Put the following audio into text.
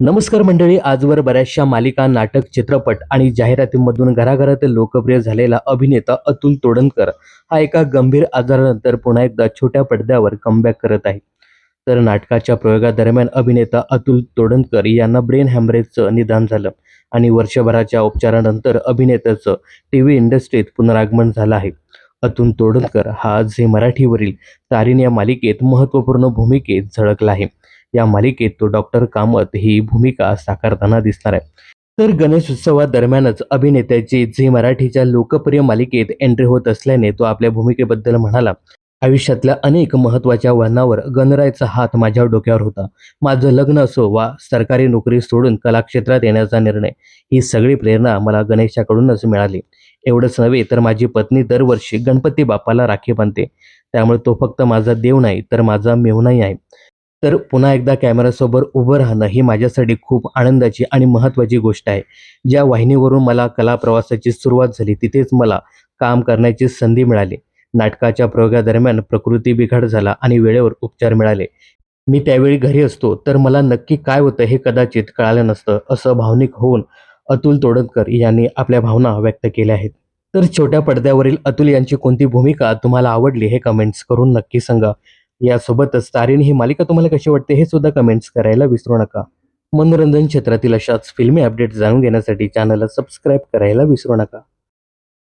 नमस्कार मंडळी आजवर बऱ्याचशा मालिका नाटक चित्रपट आणि जाहिरातींमधून घराघरात लोकप्रिय झालेला अभिनेता अतुल तोडणकर हा एका गंभीर आजारानंतर पुन्हा एकदा छोट्या पडद्यावर कमबॅक करत आहे. तर नाटकाच्या प्रयोगादरम्यान अभिनेता अतुल तोडणकर यांना ब्रेन हॅमरेजचं निदान झालं आणि वर्षभराच्या उपचारानंतर अभिनेत्याचं टी व्ही इंडस्ट्रीत पुनरागमन झालं आहे. अतुल तोडणकर हा झे मराठीवरील तारीन या मालिकेत महत्त्वपूर्ण भूमिकेत झळकला आहे. या मालिकेत तो डॉक्टर कामत ही भूमिका साकारताना दिसणार आहे. तर गणेश उत्सवादरम्यानच अभिनेत्याची झी मराठीच्या लोकप्रिय मालिकेत एंट्री होत असल्याने तो आपल्या भूमिकेबद्दल म्हणाला आयुष्यातल्या अनेक महत्त्वाच्या वळणावर गणरायचा हात माझ्या डोक्यावर होता. माझं लग्न असो वा सरकारी नोकरी सोडून कलाक्षेत्रात येण्याचा निर्णय ही सगळी प्रेरणा मला गणेशाकडूनच मिळाली. एवढंच नव्हे तर माझी पत्नी दरवर्षी गणपती बाप्पाला राखी बांधते. त्यामुळे तो फक्त माझा देव नाही तर माझा मेहुणाही आहे. तर पुन्हा एकदा कॅमेरासोबत उभं राहणं ही माझ्यासाठी खूप आनंदाची आणि महत्त्वाची गोष्ट आहे. ज्या वाहिनीवरून मला कला प्रवासाची सुरुवात झाली तिथेच मला काम करण्याची संधी मिळाली. नाटकाच्या प्रयोगादरम्यान प्रकृती बिघाड झाला आणि वेळेवर उपचार मिळाले. मी त्यावेळी घरी असतो तर मला नक्की काय होतं हे कदाचित कळालं नसतं असं भावनिक होऊन अतुल तोडणकर यांनी आपल्या भावना व्यक्त केल्या आहेत. तर छोट्या पडद्यावरील अतुल यांची कोणती भूमिका तुम्हाला आवडली हे कमेंट्स करून नक्की सांगा. यासोबतच तारीण ही मालिका तुम्हाला कशी वाटते हे सुद्धा कमेंट्स करायला विसरू नका. मनोरंजन क्षेत्रातील अशाच फिल्मी अपडेट्स जाणून घेण्यासाठी चॅनलला सबस्क्राईब करायला विसरू नका.